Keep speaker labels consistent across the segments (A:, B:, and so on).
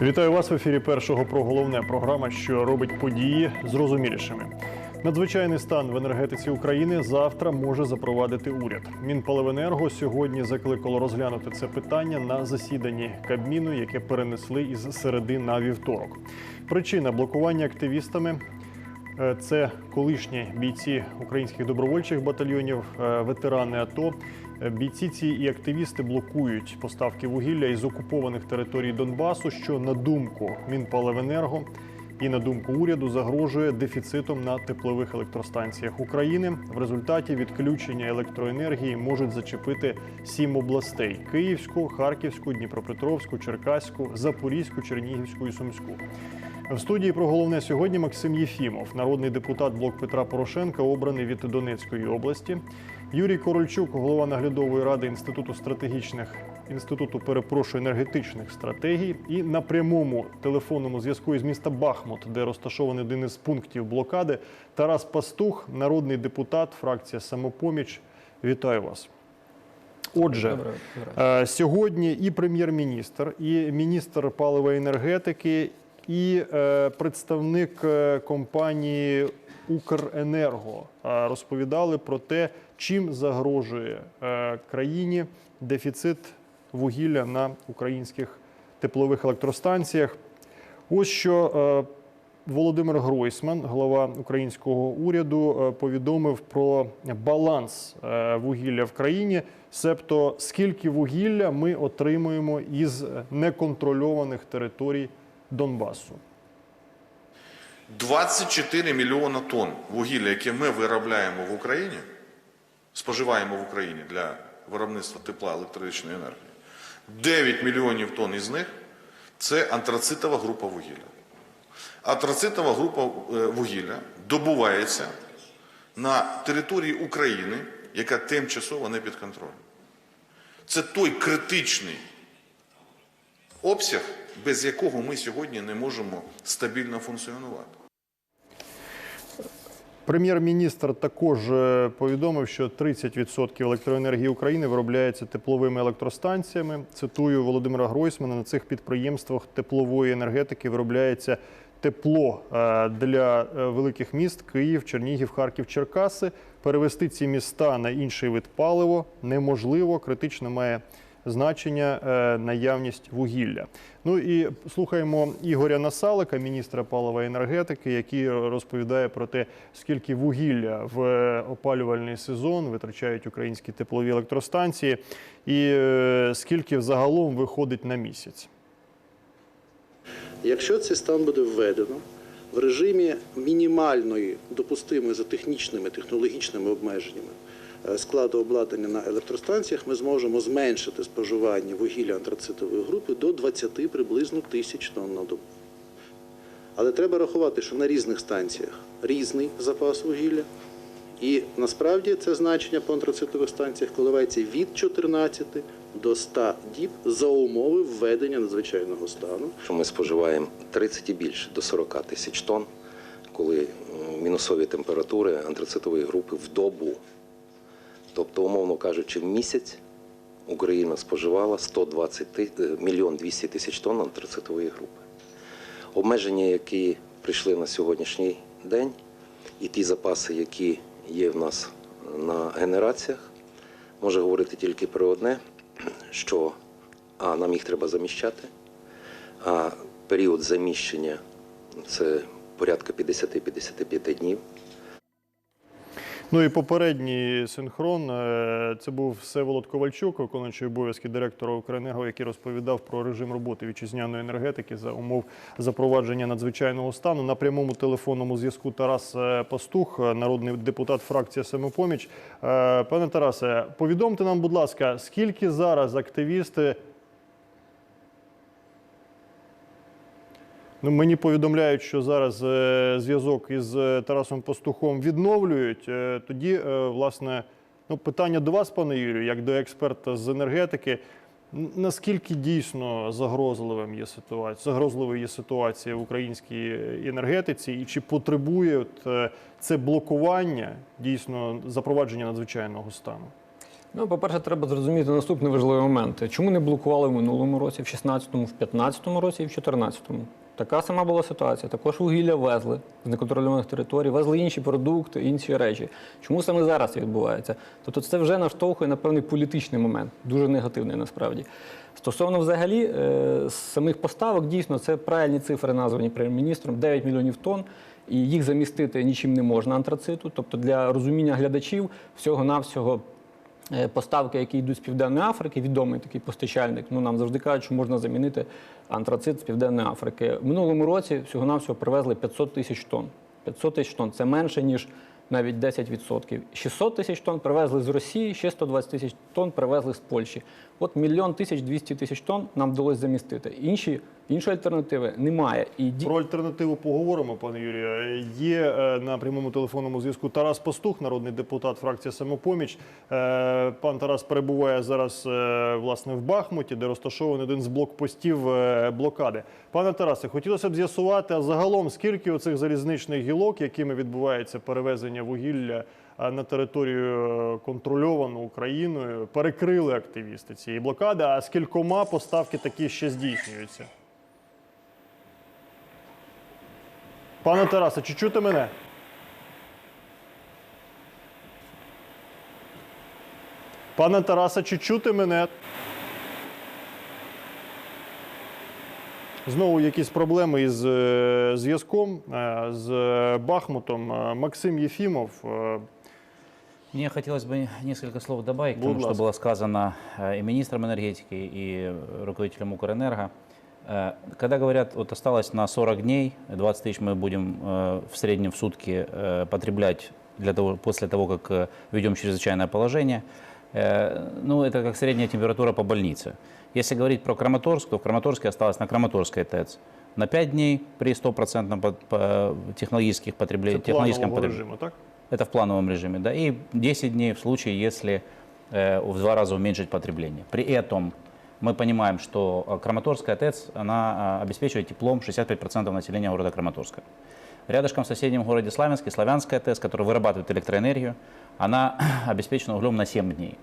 A: Вітаю вас в ефірі першого про головне програма, що робить події зрозумілішими. Надзвичайний стан в енергетиці України завтра може запровадити уряд. Мінпаливенерго сьогодні закликало розглянути це питання на засіданні Кабміну, яке перенесли із середи на вівторок. Причина блокування активістами Е, Це колишні бійці українських добровольчих батальйонів, е, ветерани АТО. Бійці ці і активісти блокують поставки вугілля із окупованих територій Донбасу, що на думку Мінпаливенерго і на думку уряду загрожує дефіцитом на теплових електростанціях України. В результаті відключення електроенергії можуть зачепити сім областей: Київську, Харківську, Дніпропетровську, Черкаську, Запорізьку, Чернігівську і Сумську. В студії про головне сьогодні Максим Єфімов, народний депутат блок Петра Порошенка, обраний від Донецької області. Юрій Корольчук, голова наглядової ради інституту стратегічних інституту, перепрошую, енергетичних стратегій. І на прямому телефонному зв'язку із міста Бахмут, де розташований один із пунктів блокади, Тарас Пастух, народний депутат, фракція Самопоміч. Вітаю вас. Отже,
B: Доброго доброго.
A: Е, Сьогодні і прем'єр-міністр, і міністр палива і енергетики, і е, представник е, компанії Укренерго розповідали про те, чим загрожує е, країні дефіцит вугілля на українських теплових електростанціях. Ось що е, Володимир Гройсман, глава українського уряду, е, повідомив про баланс вугілля в країні, себто скільки вугілля ми отримуємо із неконтрольованих територій Донбасу.
C: 24 мільйона тонн вугілля, яке ми виробляємо в Україні, споживаємо в Україні для виробництва тепла електричної енергії. 9 мільйонів тонн із них це антрацитова група вугілля. Антрацитова група е, вугілля добувається на території України, яка тимчасово не під контролем. Це той критичний обсяг, без якого ми сьогодні не можемо стабільно функціонувати.
A: Прем'єр-міністр також е, повідомив, що 30% електроенергії України виробляється тепловими електростанціями. Цитую Володимира Гройсмана: на цих підприємствах теплової енергетики виробляється тепло е, для е, великих міст Київ, Чернігів, Харків, Черкаси. Перевести ці міста на інший вид паливо неможливо. Критично має значення е, наявність вугілля. Ну і слухаємо Ігоря Насалика, міністра палива енергетики, який розповідає про те, скільки вугілля в е, опалювальний сезон витрачають українські теплові електростанції, і е, скільки взагалом виходить на місяць.
D: Якщо цей стан буде введено в режимі мінімальної допустимої за технічними технологічними обмеженнями складу обладнання на електростанціях, ми зможемо зменшити споживання вугілля антрацитової групи до 20 приблизно тисяч тонн на добу. Але треба рахувати, що на різних станціях різний запас вугілля. І насправді це значення по антрацитових станціях коливається від 14 до 100 діб за умови введення надзвичайного стану.
E: ми споживаємо 30 і більше до 40 тисяч тонн, коли е, мінусові температури антрацитової групи в добу. Тобто, умовно кажучи, в місяць Україна споживала 120 е, мільйон 200 тисяч тонн антрацитової групи. Обмеження, які прийшли на сьогоднішній день, і ті запаси, які є в нас на генераціях, може говорити тільки про одне, що а нам їх треба заміщати, а період заміщення це порядка 50-55 днів.
A: Ну і попередній синхрон е, це був Всеволод Ковальчук, виконуючий обов'язки директора Укренерго, який розповідав про режим роботи вітчизняної енергетики за умов запровадження надзвичайного стану. На прямому телефонному зв'язку Тарас е, Пастух, е, народний депутат фракція Самопоміч. Пане Тарасе, повідомте нам, будь ласка, скільки зараз активісти мені повідомляють, що зараз е, зв'язок із е, Тарасом Пастухом відновлюють. Е, тоді, власне, ну, питання до вас, пане Юрію, як до експерта з енергетики. Наскільки дійсно загрозливим є ситуація, загрозливою є ситуація в українській енергетиці, і чи потребує це блокування дійсно запровадження надзвичайного стану?
B: Ну, по-перше, треба зрозуміти наступний важливий момент. Чому не блокували в минулому році, в 16-му, в 15-му році і в 14-му? Така сама була ситуація. Також вугілля везли з неконтрольованих територій, везли інші продукти, інші речі. Чому саме зараз це відбувається? Тобто це вже наштовхує на певний політичний момент, дуже негативний насправді. Стосовно взагалі е, самих поставок, дійсно, це правильні цифри названі прем'єр-міністром 9 мільйонів тонн. І їх замістити нічим не можна антрациту. Тобто для розуміння глядачів всього-навсього поставки, які йдуть з Південної Африки, відомий такий постачальник. Ну нам завжди кажуть, що можна замінити антрацит з Південної Африки. В минулому році всього-навсього привезли 500 тисяч тонн. 500 тисяч тонн це менше ніж навіть 10%. 600 тисяч тонн привезли з Росії, ще 120 тисяч тонн привезли з Польщі. От мільйон тисяч 200 тисяч тонн нам вдалося замістити. Інші іншої альтернативи немає. І
A: Про альтернативу поговоримо, пане Юрію. Є е, на прямому телефонному зв'язку Тарас Пастух, народний депутат фракція Самопоміч. Е, Пан Тарас перебуває зараз е, власне в Бахмуті, де розташований один з блокпостів блокади. Пане Тарасе, хотілося б з'ясувати, а загалом скільки оцих залізничних гілок, якими відбувається перевезення вугілля на територію е, контрольовану Україною, перекрили активісти цієї блокади, а скількома поставки такі ще здійснюються? Пане Тарасе, чи чути мене? Пане Тарасе, чи чути мене? Знову якісь проблеми із е, зв'язком е, з Бахмутом. Е, Максим Єфімов.
F: Мне хотелось бы несколько слов добавить к тому, что было сказано э, и министром энергетики, и руководителем Укрэнерго. Э, Когда говорят, вот осталось на 40 дней, 20 тысяч мы будем э, в среднем в сутки потреблять для того, после того, как введем чрезвычайное положение, ну, это как средняя температура по больнице. Если говорить про Краматорск, то в Краматорске осталось на Краматорской ТЭЦ на 5 дней при стопроцентном по- по- технологических
A: Це
F: потреблении, технологическом потреблении.
A: режиму, так?
F: Это в плановом режиме, да. И 10 дней в случае, если э, в два раза уменьшить потребление. При этом мы понимаем, что э, Краматорская ТЭЦ, она э, обеспечивает теплом 65% населения города Краматорска. Рядышком в соседнем городе Славянске, Славянская ТЭЦ, которая вырабатывает электроэнергию, она обеспечена углем на 7 дней.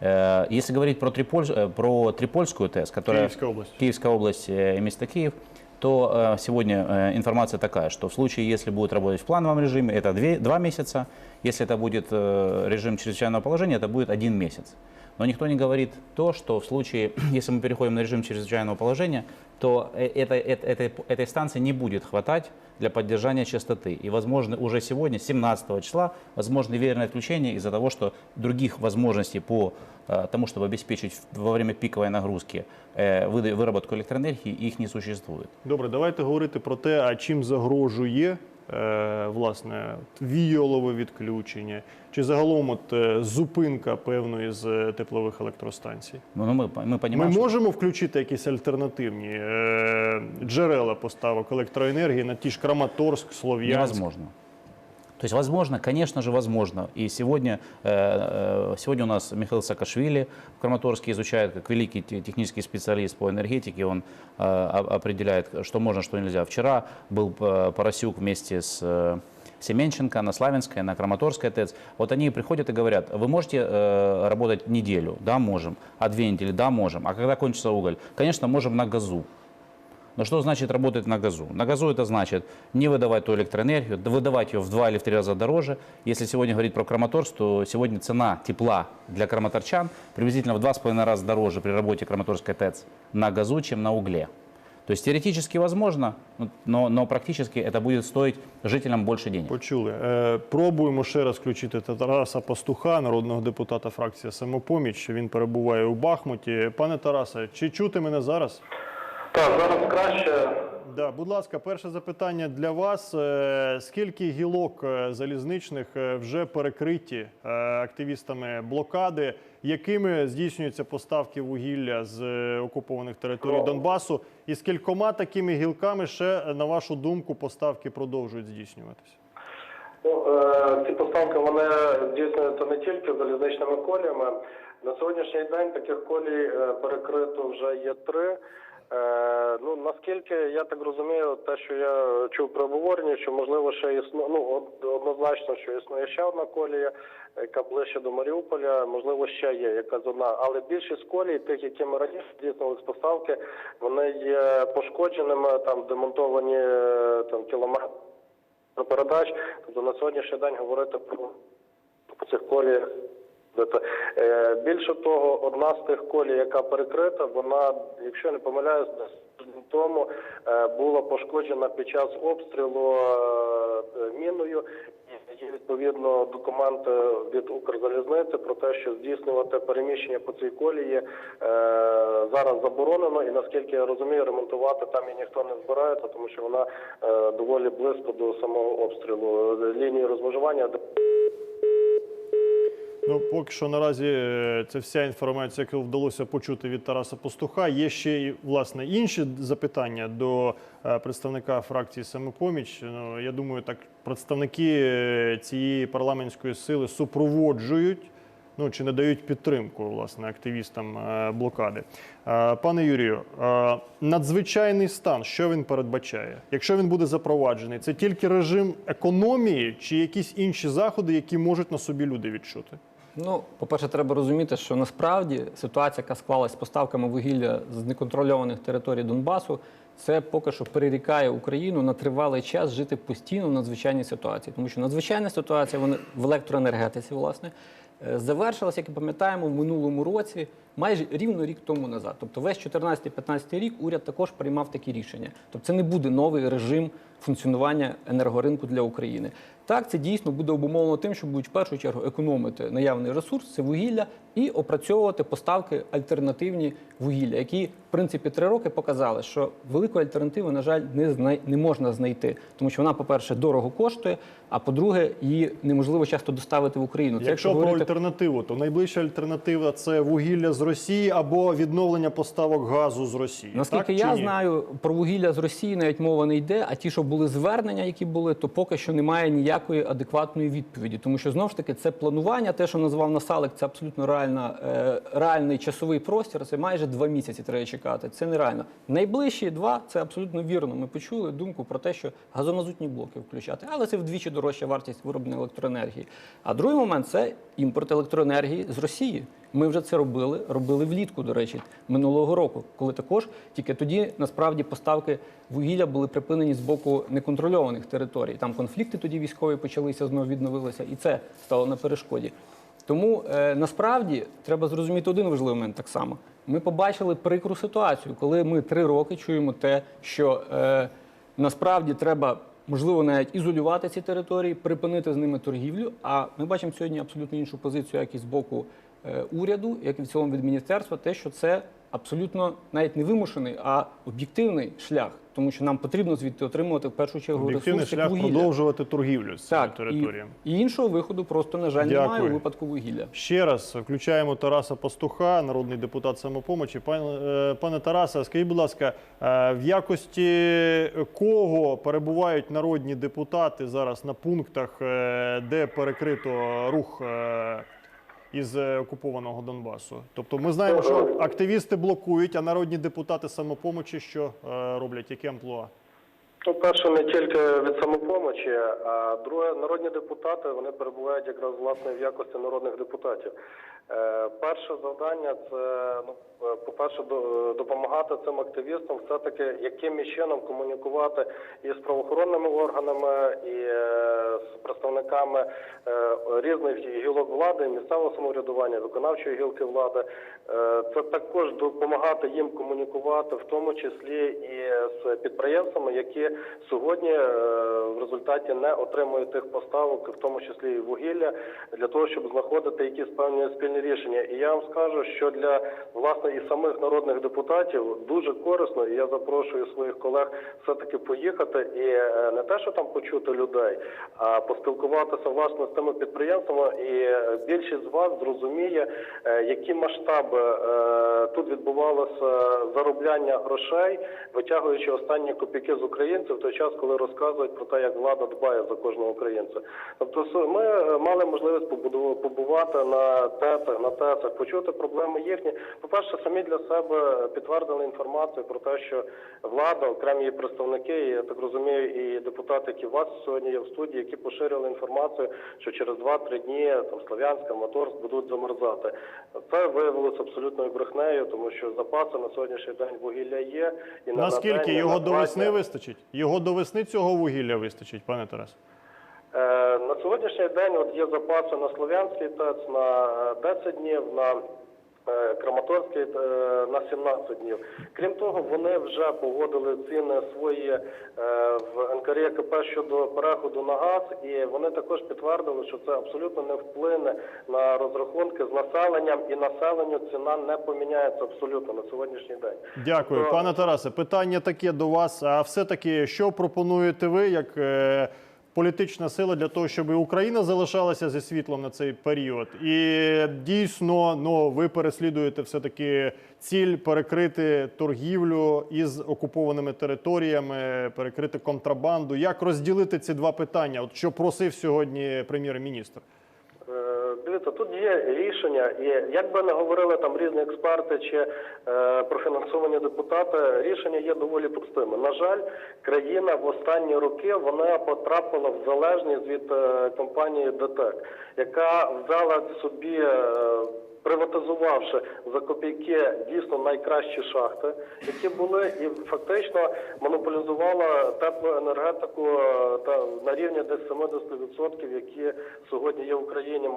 F: Э, Если говорить про, э, про Трипольскую ТЭЦ, которая...
A: Київська область.
F: Киевская область и место Киев, то э, сегодня э, информация такая, что в случае, если будет работать в плановом режиме, это две, два месяца, если это будет э, режим чрезвычайного положения, это будет один месяц. Но никто не говорит то, что в случае, если мы переходим на режим чрезвычайного положения, то это, это- этой, этой станции не будет хватать для поддержания частоты. И, возможно, уже сегодня, 17 числа, возможно верное отключение из-за того, что других возможностей по тому, чтобы обеспечить в- во время пиковой нагрузки э, выда- выработку электроэнергии, их не существует.
A: Добре, давайте говорити про те, а чим загрожує е, власне віолове відключення, чи загалом от, е, зупинка певної з е, теплових електростанцій.
F: Но, ну, мы, мы
A: Ми
F: понимаем, что-
A: можемо включити якісь альтернативні е, джерела поставок електроенергії на ті ж Краматорськ, Слов'янськ?
F: Невозможно. То есть, возможно, конечно же, возможно. И сегодня, э, э, сегодня у нас Михаил Саакашвили в Краматорске изучает, как великий те- технический специалист по энергетике, он э, определяет, что можно, что нельзя. Вчера был Поросюк вместе с Семенченко на Славянской, на Краматорской ТЭЦ. Вот они приходят и говорят, вы можете работать неделю? Да, можем. А две недели? Да, можем. А когда кончится уголь? Конечно, можем на газу. Но что значит работать на газу? На газу это значит не выдавать ту электроэнергию, да выдавать ее в два или в три раза дороже. Если сегодня говорить про Краматорск, то сегодня цена тепла для краматорчан приблизительно в два с половиной раза дороже при работе Краматорской ТЭЦ на газу, чем на угле. То есть теоретически возможно, но, но практически это будет стоить жителям больше денег.
A: Почули. Е, пробуємо ще раз включити Тараса Пастуха, народного депутата фракція Самопоміч. Він перебуває у Бахмуті. Пане Тарасе, чи чути мене зараз?
G: Так, зараз краще.
A: Да, будь ласка, перше запитання для вас. Е, Скільки гілок е, залізничних е, вже перекриті активістами блокади? Якими здійснюються поставки вугілля з окупованих територій Донбасу? І скількома такими гілками ще, на вашу думку, поставки продовжують здійснюватися?
G: Ну, ці поставки вони здійснюються не тільки залізничними коліями. На сьогоднішній день таких колій перекрито вже є три. Е, ну наскільки я так розумію, те, що я чув при обговоренні, що можливо ще існує, ну од- однозначно, що існує ще одна колія, яка ближче до Маріуполя, можливо, ще є якась одна, але більшість колій, тих, які ми раніше здійснили з поставки, вони є пошкодженими, там демонтовані е, там кілометри передач. Тобто на сьогоднішній день говорити про цих коліях. Це, е, Більше того, одна з тих колій, яка перекрита, вона, якщо не помиляюсь, тому е, була пошкоджена під час обстрілу е, міною. Є відповідно документи від Укрзалізниці про те, що здійснювати переміщення по цій колії зараз заборонено, і наскільки я розумію, ремонтувати там і ніхто не збирається, тому що вона доволі близько до самого обстрілу лінії розмежування.
A: Ну, поки що наразі це вся інформація, яку вдалося почути від Тараса Пастуха. Є ще й власне інші запитання до е, представника фракції самопоміч. Ну я думаю, так представники е, цієї парламентської сили супроводжують. Ну чи надають підтримку власне активістам е, блокади. Пане Юрію, надзвичайний стан, що він передбачає? Якщо він буде запроваджений, це тільки режим економії чи якісь інші заходи, які можуть на собі люди відчути?
B: Ну, по-перше, треба розуміти, що насправді ситуація, яка склалась з поставками вугілля з неконтрольованих територій Донбасу, це поки що перерікає Україну на тривалий час жити постійно в надзвичайній ситуації. Тому що надзвичайна ситуація в електроенергетиці, власне, е, завершилась, як і пам'ятаємо, в минулому році, майже рівно рік тому назад. Тобто весь 14-15 рік уряд також приймав такі рішення. Тобто це не буде новий режим функціонування енергоринку для України. Так, це дійсно буде обумовлено тим, що будуть в першу чергу економити наявний ресурс, це вугілля, і опрацьовувати поставки альтернативні вугілля, які в принципі три роки показали, що великої альтернативи, на жаль, не знай... не можна знайти, тому що вона, по-перше, дорого коштує, а по-друге, її неможливо часто доставити в Україну. Це
A: Якщо про
B: говорити
A: альтернативу, то найближча альтернатива це вугілля з Росії або відновлення поставок газу з Росії.
B: Наскільки
A: так,
B: я знаю, про вугілля з Росії навіть мова не йде. А ті, що були звернення, які були, то поки що немає ніякої адекватної відповіді. Тому що знову ж таки це планування. Те, що назвав Насалик, це абсолютно реальна, е, реальний часовий простір. Це майже два місяці треба чекати. Це нереально. Найближчі два це абсолютно вірно. Ми почули думку про те, що газомазутні блоки включати, але це вдвічі дорожча вартість вироблення електроенергії. А другий момент це імпорт електроенергії з Росії. Ми вже це робили, робили влітку, до речі, минулого року, коли також тільки тоді насправді поставки вугілля були припинені з боку неконтрольованих територій. Там конфлікти тоді військові почалися, знову відновилися, і це стало на перешкоді. Тому е, насправді треба зрозуміти один важливий момент так само. Ми побачили прикру ситуацію, коли ми три роки чуємо те, що е, насправді треба. Можливо, навіть ізолювати ці території, припинити з ними торгівлю. А ми бачимо сьогодні абсолютно іншу позицію, як і з боку уряду, як і в цілому від міністерства, те, що це абсолютно навіть не вимушений, а об'єктивний шлях, тому що нам потрібно звідти отримувати в першу чергу як
A: шлях
B: вугілля.
A: продовжувати торгівлю з
B: Так, і,
A: територіями.
B: і іншого виходу просто, на жаль, немає у випадку вугілля.
A: Ще раз включаємо Тараса Пастуха, народний депутат самопомочі. Пане, е, пане Тарасе, скажіть, будь ласка, е, в якості кого перебувають народні депутати зараз на пунктах, е, де перекрито рух е, із е, окупованого Донбасу? Тобто ми знаємо, що активісти блокують, а народні депутати самопомочі що е, роблять? Яке амплуа?
G: Ну, перше, не тільки від самопомочі, а друге, народні депутати вони перебувають якраз власне в якості народних депутатів. Е, перше завдання це ну, е, по-перше, до- допомагати цим активістам, все-таки яким чином комунікувати і з правоохоронними органами, і е, з представниками е, різних гілок влади, місцевого самоврядування, виконавчої гілки влади. Е, Це також допомагати їм комунікувати, в тому числі і з підприємствами, які сьогодні е, в результаті не отримують тих поставок, в тому числі і вугілля, для того, щоб знаходити якісь певні спільні рішення. І я вам скажу, що для власне і самих народних депутатів дуже корисно, і я запрошую своїх колег все-таки поїхати і е, не те, що там почути людей, а поспілкуватися власне з тими підприємствами. І е, більшість з вас зрозуміє, які масштаби тут відбувалося заробляння грошей, витягуючи останні копійки з українців в той час, коли розказують про те, як влада дбає за кожного українця. Тобто ми е, мали можливість побувати на ТЕЦ ГЕСах, на ТЕЦах, почути проблеми їхні. По-перше, самі для себе підтвердили інформацію про те, що влада, окремі її представники, і, я так розумію, і депутати, які у вас сьогодні є в студії, які поширили інформацію, що через 2-3 дні там Слов'янська, Моторськ будуть замерзати. Це виявилося абсолютною брехнею, тому що запаси на сьогоднішній день вугілля є. І на
A: Наскільки
G: день,
A: його
G: на
A: до весни вистачить? Його до весни цього вугілля вистачить, пане Тарас?
G: Е, На сьогоднішній день от є запаси на Слов'янський ТЕЦ на е, 10 днів, на е, Краматорський е, на 17 днів. Крім того, вони вже погодили ціни свої е, в НКРЄКП щодо переходу на газ, і вони також підтвердили, що це абсолютно не вплине на розрахунки з населенням, і населенню ціна не поміняється абсолютно на сьогоднішній день.
A: Дякую,
G: То-
A: пане Тарасе. Питання таке до вас. А все-таки, що пропонуєте ви як е, політична сила для того, щоб і Україна залишалася зі світлом на цей період? І дійсно, ну ви переслідуєте все-таки ціль перекрити торгівлю із окупованими територіями, перекрити контрабанду. Як розділити ці два питання? От що просив сьогодні прем'єр-міністр?
G: Дивіться, тут є рішення, і як би не говорили там різні експерти чи е, профінансовані депутати, рішення є доволі простими. На жаль, країна в останні роки вона потрапила в залежність від е, компанії ДТЕК, яка взяла собі. Е, Приватизувавши за копійки дійсно найкращі шахти, які були, і фактично монополізувала теплоенергетику е, та на рівні десь 70%, які сьогодні є в Україні е,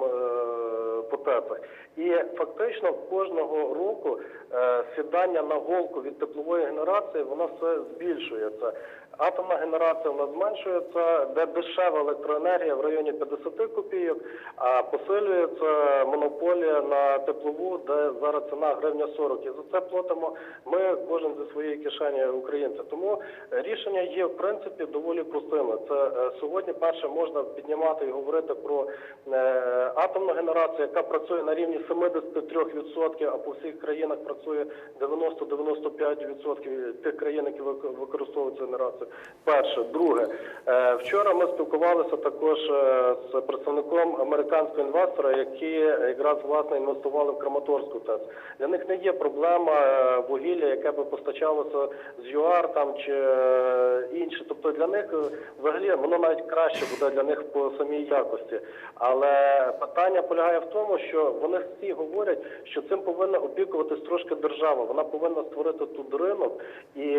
G: по ТЕЦах. І фактично кожного року е, сідання на голку від теплової генерації воно все збільшується. Атомна генерація в нас зменшується, де дешева електроенергія в районі 50 копійок, а посилюється монополія на теплову, де зараз ціна гривня 40. І за це платимо ми кожен зі своєї кишені українці. Тому рішення є в принципі доволі простими. Це е, сьогодні перше можна піднімати і говорити про е, атомну генерацію, яка працює на рівні 73%, а по всіх країнах працює 90-95% тих країн, які вик- використовують генерацію. Перше, друге, е, вчора ми спілкувалися також е, з представником американського інвестора, які якраз власне інвестували в Краматорську ТЕЦ. Для них не є проблема е, вугілля, яке би постачалося з ЮАР там чи інше. Тобто для них взагалі воно навіть краще буде для них по самій якості. Але питання полягає в тому, що вони всі говорять, що цим повинна опікуватись трошки держава. Вона повинна створити тут ринок і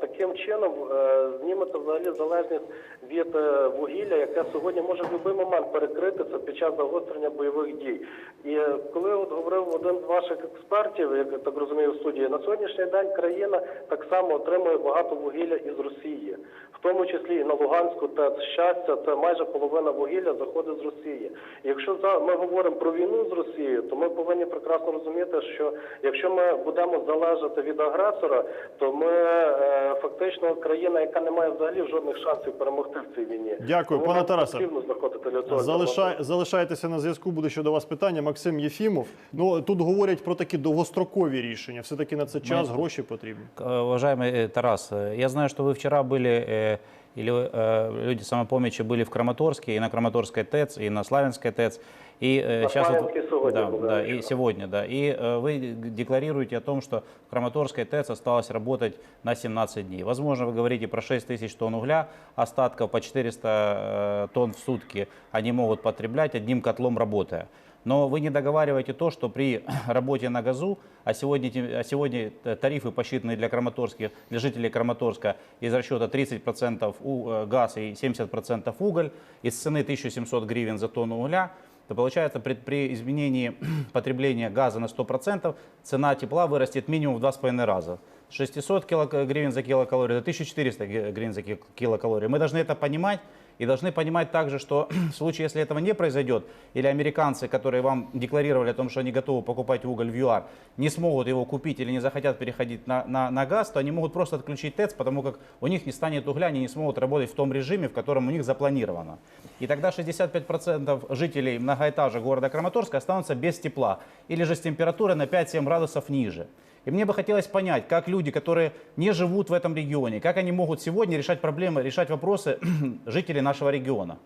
G: таким чином е, зніметься взагалі залежність від е, вугілля, яке сьогодні може в будь-який момент перекритися під час загострення бойових дій. І е, коли от говорив один з ваших експертів, як я так розумію, в студії, на сьогоднішній день країна так само отримує багато вугілля із Росії, в тому числі і на Луганську ТЕЦ щастя, це майже половина вугілля заходить з Росії. І якщо за ми говоримо про війну з Росією, то ми повинні прекрасно розуміти, що якщо ми будемо залежати від агресора, то ми е, фактично країна, яка не має взагалі жодних шансів перемогти в цій війні.
A: Дякую,
G: Тому
A: пане
G: нам
A: Тарасе.
G: потрібно знаходити для цього.
A: Залишай, залишайтеся на зв'язку. Буде ще до вас питання. Максим Єфімов. Ну тут говорять про такі довгострокові рішення. Все таки на це час, гроші потрібні.
F: К- э, Уважаемый э, Тарас, э, я знаю, что вы вчера были, э, или э, люди самопомощи были в Краматорске, и на Краматорской ТЭЦ, и на Славянской ТЭЦ. И э,
G: На
F: сейчас
G: Славянской сегодня
F: да,
G: был, да,
F: да,
G: вчера.
F: и сегодня, да. И э, вы декларируете о том, что Краматорская ТЭЦ осталась работать на 17 дней. Возможно, вы говорите про 6 тысяч тонн угля, остатков по 400 э, тонн в сутки они могут потреблять одним котлом работая. Но вы не договариваете то, что при работе на газу, а сегодня, а сегодня э, тарифы посчитаны для краматорских, для жителей Краматорска из расчета 30% у, э, газ и 70% уголь, из цены 1700 гривен за тонну угля, то получается при, при изменении потребления газа на 100% цена тепла вырастет минимум в 2,5 раза. С 600 кило- гривен за килокалорию до 1400 г- гривен за ки- килокалорию. Мы должны это понимать и должны понимать также, что в случае, если этого не произойдет, или американцы, которые вам декларировали о том, что они готовы покупать уголь в ЮАР, не смогут его купить или не захотят переходить на, на, на газ, то они могут просто отключить ТЭЦ, потому как у них не станет угля, они не смогут работать в том режиме, в котором у них запланировано. И тогда 65% жителей многоэтажек города Краматорска останутся без тепла или же с температурой на 5-7 градусов ниже. И мне бы хотелось понять, как люди, которые не живут в этом регионе, как они могут сегодня решать проблемы, решать вопросы жителей нашего региона.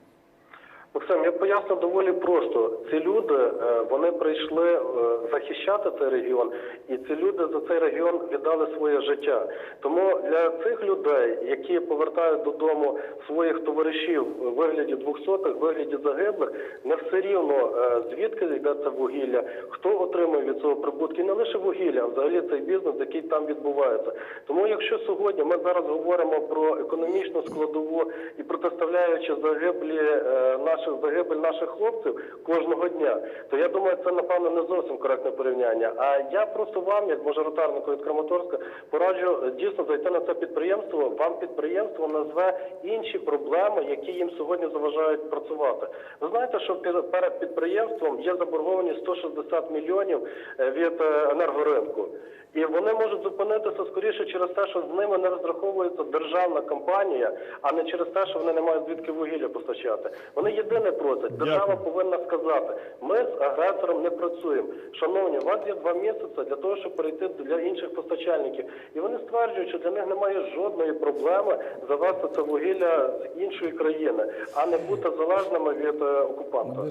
G: Максим, я поясню доволі просто. Ці люди е, вони прийшли е, захищати цей регіон, і ці люди за цей регіон віддали своє життя. Тому для цих людей, які повертають додому своїх товаришів у вигляді двохсотих, в вигляді загиблих, не все рівно е, звідки йде це вугілля, хто отримує від цього прибутки, не лише вугілля, а взагалі цей бізнес, який там відбувається. Тому, якщо сьогодні ми зараз говоримо про економічну складову і протиставляючи загиблі е, наших загибель наших хлопців кожного дня, то я думаю, це напевно не зовсім коректне порівняння. А я просто вам, як мажоритарнику від Краматорська, пораджу е, дійсно зайти на це підприємство. Вам підприємство назве інші проблеми, які їм сьогодні заважають працювати. Ви знаєте, що перед підприємством є заборгованість 160 мільйонів е, від е, енергоринку. І вони можуть зупинитися скоріше через те, що з ними не розраховується державна компанія, а не через те, що вони не мають звідки вугілля постачати. Вони єдине просять. Держава
A: Дякую.
G: повинна сказати: ми з агресором не працюємо. Шановні, у вас є два місяці для того, щоб перейти для інших постачальників. І вони стверджують, що для них немає жодної проблеми завести це вугілля з іншої країни, а не бути залежними від е, окупанта.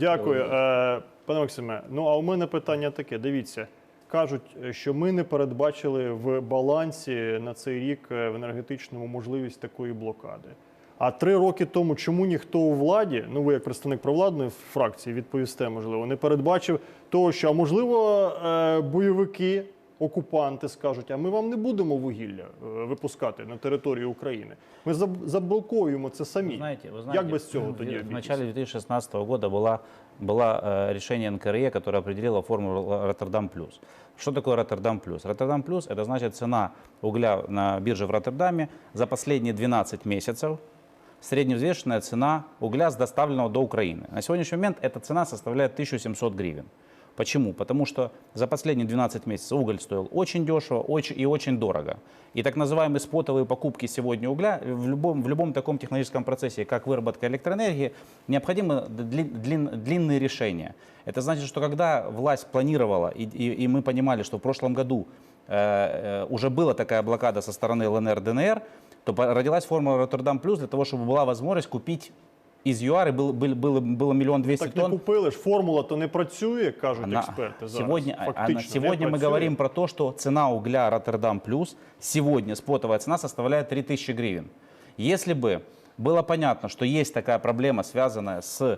A: Дякую, Е, пане Максиме. Ну а у мене питання таке: дивіться, кажуть, що ми не передбачили в балансі на цей рік е, в енергетичному можливість такої блокади. А три роки тому, чому ніхто у владі, ну ви як представник провладної фракції, відповісте, можливо, не передбачив того, що а можливо е, бойовики, окупанти скажуть, а ми вам не будемо вугілля е, випускати на територію України. Ми заб- заблокуємо це самі.
F: Вы знаете, вы знаете,
A: Як без цього
F: в-
A: тоді
F: в
A: обійтись?
F: начале 2016 года была, было э, решение НКРЕ, которое определило формулу Роттердам плюс. Что такое Роттердам плюс? Роттердам плюс это значит цена угля на бирже в Роттердаме за последние 12 месяцев средневзвешенная цена угля с доставленного до Украины. На сегодняшний момент эта цена составляет 1700 гривен. Почему? Потому что за последние 12 месяцев уголь стоил очень дешево очень, и очень дорого. И так называемые спотовые покупки сегодня угля в любом, в любом таком технологическом процессе, как выработка электроэнергии, необходимы длин- длин- длинные решения. Это значит, что когда власть планировала, и, и- и мы понимали, что в прошлом году э, э, уже была такая блокада со стороны ЛНР, ДНР, то родилась формула Роттердам Плюс для того, чтобы была возможность купить из ЮАР, и был, был, было, было миллион двести
A: Так не
F: тонн.
A: купили ж, формула то не працює, кажуть
F: Она-
A: експерти. Зараз.
F: сегодня она-
A: Фактично,
F: сегодня
A: не
F: мы
A: працює.
F: говорим про то, что цена угля Роттердам Плюс, сегодня спотовая цена составляет 3000 гривен. Если бы было понятно, что есть такая проблема, связанная с э,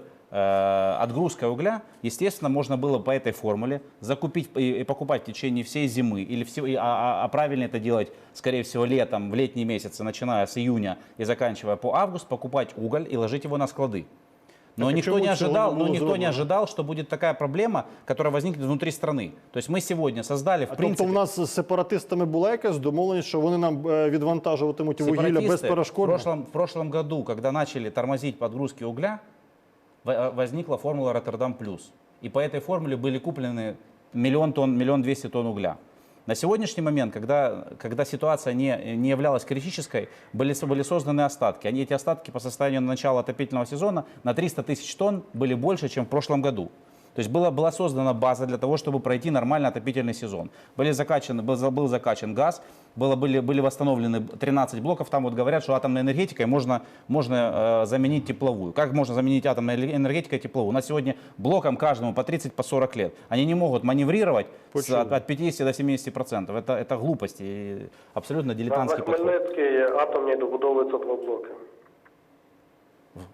F: отгрузкой угля, естественно, можно было по этой формуле закупить и, и покупать в течение всей зимы, или все, и- а, а- а правильно это делать, скорее всего, летом, в летние месяцы, начиная с июня и заканчивая по август, покупать уголь и ложить его на склады. Но
A: Так а
F: никто
A: почему
F: не
A: этого
F: ожидал,
A: не
F: но
A: было
F: никто не
A: сделано?
F: ожидал, что будет такая проблема, которая возникнет внутри страны. То есть мы сегодня создали, в
A: А
F: принципе,
A: тобто в нас з сепаратистами була якась домовленість, що вони нам е, відвантажуватимуть вугілля
F: сепаратисты в
A: безперешкодно?
F: прошлом, в прошлом году, когда начали тормозить подгрузки угля, во- э, возникла формула Роттердам плюс. И по этой формуле были куплены миллион тонн, миллион двести тонн угля. На сегодняшний момент, когда, когда ситуация не, не являлась критической, были, со- были созданы остатки. Они, эти остатки по состоянию на начала отопительного сезона на 300 тысяч тонн были больше, чем в прошлом году. То есть была, была создана база для того, чтобы пройти нормальный отопительный сезон. Были закачаны, был, за- был закачан газ, было, были, были восстановлены 13 блоков. Там вот говорят, что атомной энергетикой можно, можно э, заменить тепловую. Как можно заменить атомной эле- энергетикой тепловую? У нас сегодня блокам каждому по 30, по 40 лет. Они не могут маневрировать с-
A: Почему?
F: от, от 50 до 70 процентов. Это, это глупости и абсолютно
G: На, на
F: дилетантский подход.
G: Хмельницькій атомній добудовується два блоки.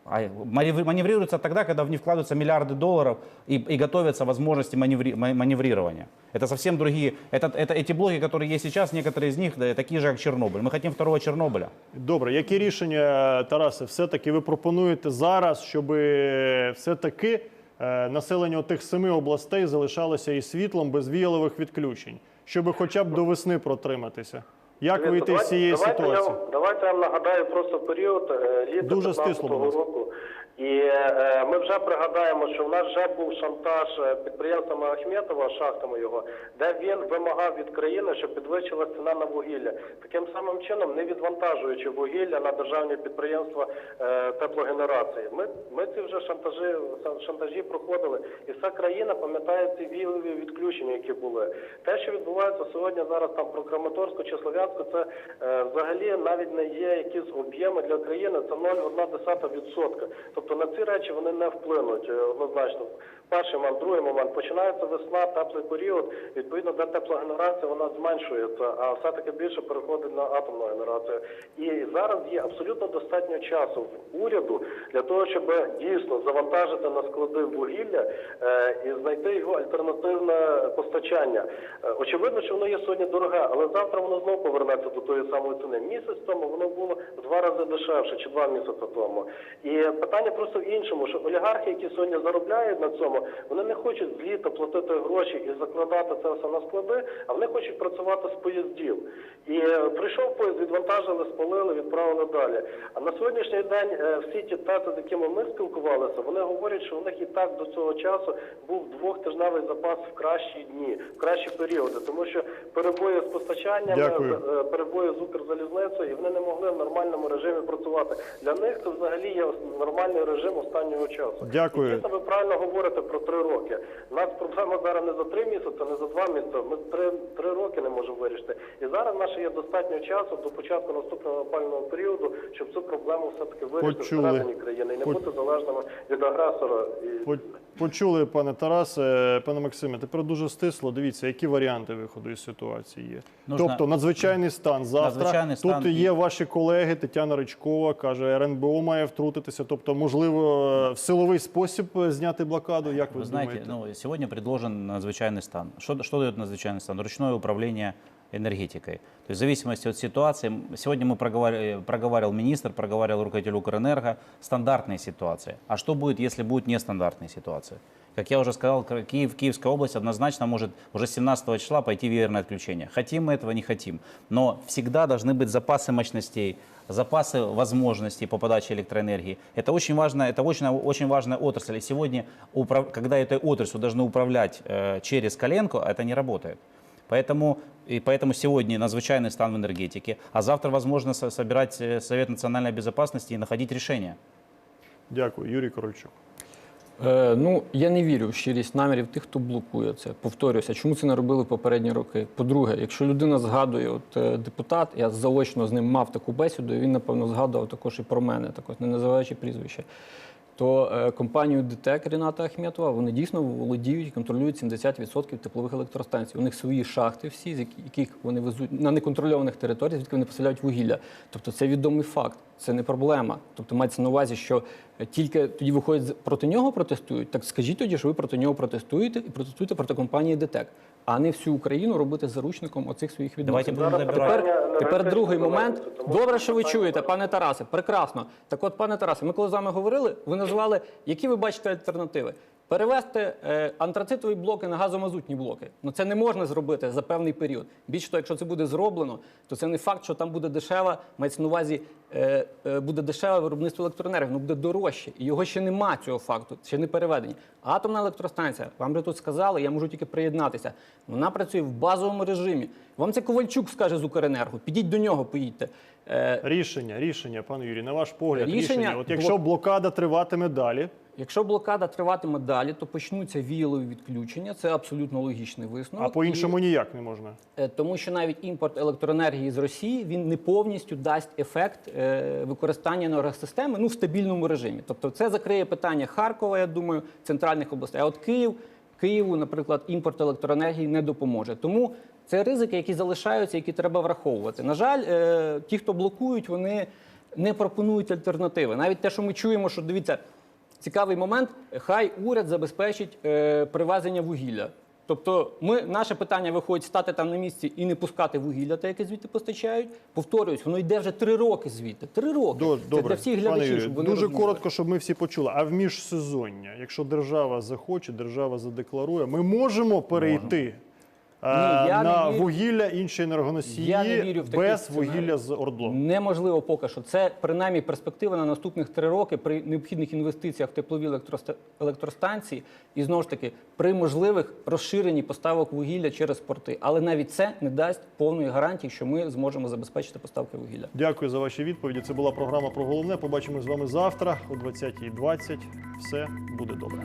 F: А маневри- маневрируется тогда, когда в них вкладываются миллиарды долларов и, и готовятся возможности маневри- ма- маневрирования. Это совсем другие. Это, это эти блоки, которые есть сейчас, некоторые из них да, такие же, как Чернобыль. Мы хотим второго Чернобыля.
A: Добре, які рішення, Тарасе, все-таки ви пропонуєте зараз, щоб все-таки е, населення тих семи областей залишалося і світлом без віялових відключень, щоб хоча б до весни протриматися? Як
G: Дивіться,
A: вийти з цієї
G: давайте,
A: ситуації?
G: Я, вам- давайте я вам нагадаю просто період е, літа
A: Дуже
G: 15
A: стисло, будь ласка.
G: року. І е, ми вже пригадаємо, що в нас вже був шантаж е, підприємствами Ахметова, шахтами його, де він вимагав від країни, щоб підвищилася ціна на вугілля. Таким самим чином, не відвантажуючи вугілля на державні підприємства е, теплогенерації. Ми, ми ці вже шантажі, шантажі проходили, і вся країна пам'ятає ці віялові відключення, які були. Те, що відбувається сьогодні зараз там про Краматорську чи Слов'янську, це е, взагалі навіть не є якісь об'єми для країни, це 0,1%. Тобто Тобто на ці речі вони не вплинуть е, однозначно. Перший момент, другий момент починається весна, теплий період. Відповідно, де теплогенерація вона зменшується, а все-таки більше переходить на атомну генерацію. І зараз є абсолютно достатньо часу в уряду для того, щоб дійсно завантажити на склади вугілля е, і знайти його альтернативне постачання. Е, очевидно, що воно є сьогодні дороге, але завтра воно знову повернеться до тої самої ціни. Місяць тому воно було в два рази дешевше, чи два місяці тому. І питання просто в іншому, що олігархи, які сьогодні заробляють на цьому, вони не хочуть з літа платити гроші і закладати це все на склади, а вони хочуть працювати з поїздів. І е, прийшов поїзд, відвантажили, спалили, відправили далі. А на сьогоднішній день е, всі ті тети, з якими ми спілкувалися, вони говорять, що у них і так до цього часу був двохтижневий запас в кращі дні, в кращі періоди, тому що перебої з постачанням,
A: Дякую.
G: е, перебої з Укрзалізницею, і вони не могли в нормальному режимі працювати. Для них це взагалі є нормальний режим останнього часу.
A: Дякую.
G: І ви правильно говорите про три роки. У нас проблема зараз не за три місяці, не за два місяці. Ми три, три роки не можемо вирішити. І зараз наше є достатньо часу до початку наступного опального періоду, щоб цю проблему все таки вирішити
A: Почули.
G: всередині країни і не
A: Поч...
G: бути залежними від агресора. І...
A: По- Почули, пане Тарасе, пане Максиме. Тепер дуже стисло. Дивіться, які варіанти виходу із ситуації є.
F: Нужно-
A: Тобто надзвичайний стан завтра.
F: Надзвичайний стан
A: Тут
F: і-
A: є ваші колеги. Тетяна Ричкова каже, РНБО має втрутитися. Тобто, можливо, в силовий спосіб зняти блокаду. Як ви,
F: Вы знаете,
A: думаєте?
F: ну, сегодня предложен надзвычайный стан. Что, что дает надзвычайный стан? Ручное управление энергетикой. То есть в зависимости от ситуации, сегодня мы проговаривали, проговаривал министр, проговаривал руководитель Укрэнерго, стандартные ситуации. А что будет, если будет нестандартная ситуация? Как я уже сказал, Киев, Киевская область однозначно может уже с 17 числа пойти в веерное отключение. Хотим мы этого, не хотим. Но всегда должны быть запасы мощностей, запасы возможностей по подаче электроэнергии. Это очень важно, это очень, очень важная отрасль. И сегодня, когда этой отраслью должны управлять э, через коленку, это не работает. Поэтому, и поэтому сегодня надзвычайный стан в энергетике, а завтра, возможно, со- собирать э, Совет национальной безопасности и находить решение.
A: Дякую, Юрій Корольчук.
B: Е, ну, я не вірю в щирість намірів тих, хто блокує це. Повторюся, чому це не робили попередні роки? По-друге, якщо людина згадує, от е, депутат, я заочно з ним мав таку бесіду, і він, напевно, згадував також і про мене, також не називаючи прізвище. То е, компанію ДТЕК Ріната Ахметова вони дійсно володіють контролюють 70% теплових електростанцій. У них свої шахти, всі, з яких вони везуть на неконтрольованих територіях, звідки вони посиляють вугілля. Тобто це відомий факт, це не проблема. Тобто мається на увазі, що тільки тоді виходять проти нього протестують. Так скажіть тоді, що ви проти нього протестуєте і протестуєте проти компанії ДТЕК, а не всю Україну робити заручником оцих своїх відносин.
F: Давайте
B: Тепер, тепер другий момент. Добре,
G: що
B: ви чуєте, пане Тарасе. Прекрасно. Так от, пане Тарасе, ми коли з вами говорили, ви назвали, які ви бачите альтернативи. Перевести е, антрацитові блоки на газомазутні блоки. Ну це не можна зробити за певний період. Більше того, якщо це буде зроблено, то це не факт, що там буде дешева, мається на увазі, е, е, буде дешеве виробництво електроенергії, воно буде дорожче. І його ще нема цього факту, ще не переведені. Атомна електростанція, вам же тут сказали, я можу тільки приєднатися. Вона працює в базовому режимі. Вам це Ковальчук скаже з Укренерго. Підіть до нього, поїдьте.
A: Рішення, рішення, пане Юрій, на ваш погляд, рішення.
B: Рішення
A: От якщо блокада триватиме далі,
B: Якщо блокада триватиме далі, то почнуться віялові відключення. Це абсолютно логічний висновок.
A: а по-іншому ніяк не можна.
B: Е, тому що навіть імпорт електроенергії з Росії він не повністю дасть ефект е, використання енергосистеми ну в стабільному режимі. Тобто, це закриє питання Харкова, я думаю, центральних областей. А от Київ, Києву, наприклад, імпорт електроенергії не допоможе. Тому це ризики, які залишаються, які треба враховувати. На жаль, е, ті, хто блокують, вони не пропонують альтернативи. Навіть те, що ми чуємо, що дивіться. Цікавий момент, хай уряд забезпечить е, привезення вугілля. Тобто, ми, наше питання виходить стати там на місці і не пускати вугілля, те, яке звідти постачають. Повторююсь, воно йде вже три роки звідти. Три роки.
A: До-
B: Це
A: Добре,
B: для всіх
A: пане
B: глядачів,
A: Юрію,
B: щоб вони
A: дуже
B: розуміли.
A: коротко, щоб ми всі почули. А в міжсезоння, якщо держава захоче, держава задекларує, ми можемо перейти е,
B: не
A: на
B: вірю.
A: вугілля інші енергоносії
B: Я не вірю в такий
A: без
B: сценарій.
A: вугілля з Ордлом.
B: Неможливо поки що. Це принаймні перспектива на наступних три роки при необхідних інвестиціях в теплові електроста- електростанції і знову ж таки при можливих розширенні поставок вугілля через порти. Але навіть це не дасть повної гарантії, що ми зможемо забезпечити поставки вугілля.
A: Дякую за ваші відповіді. Це була програма про головне. Побачимо з вами завтра о 20.20. Все буде добре.